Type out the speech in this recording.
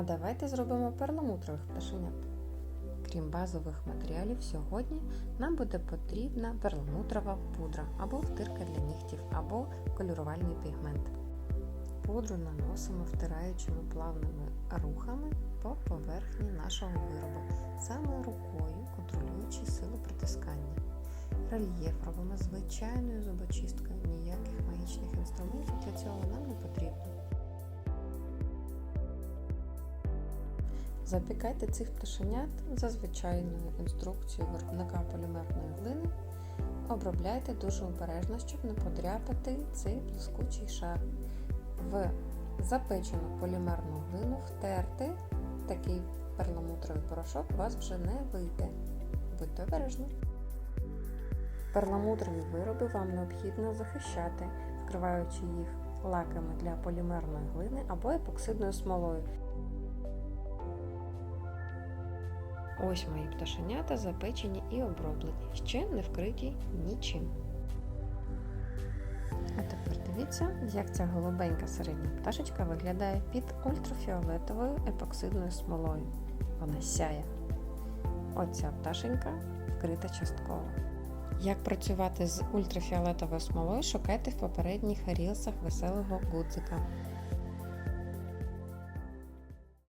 А давайте зробимо перламутрових пташенят. Крім базових матеріалів, сьогодні нам буде потрібна перламутрова пудра або втирка для нігтів, або кольорувальний пігмент. Пудру наносимо втираючими плавними рухами по поверхні нашого виробу, саме рукою контролюючи силу притискання. Рельєф робимо звичайною зубочисткою, ніяких магічних Запікайте цих пташенят за звичайною інструкцією виробника полімерної глини. Обробляйте дуже обережно, щоб не подряпати цей блискучий шар. В запечену полімерну глину втерти такий перламутровий порошок у вас вже не вийде. Будьте обережні. Перламутрові вироби вам необхідно захищати, вкриваючи їх лаками для полімерної глини або епоксидною смолою. Ось мої пташенята запечені і оброблені, ще не вкриті нічим. А тепер дивіться, як ця голубенька середня пташечка виглядає під ультрафіолетовою епоксидною смолою. Вона сяє. Оця пташенька вкрита частково. Як працювати з ультрафіолетовою смолою, шукайте в попередніх рілсах веселого гудзика.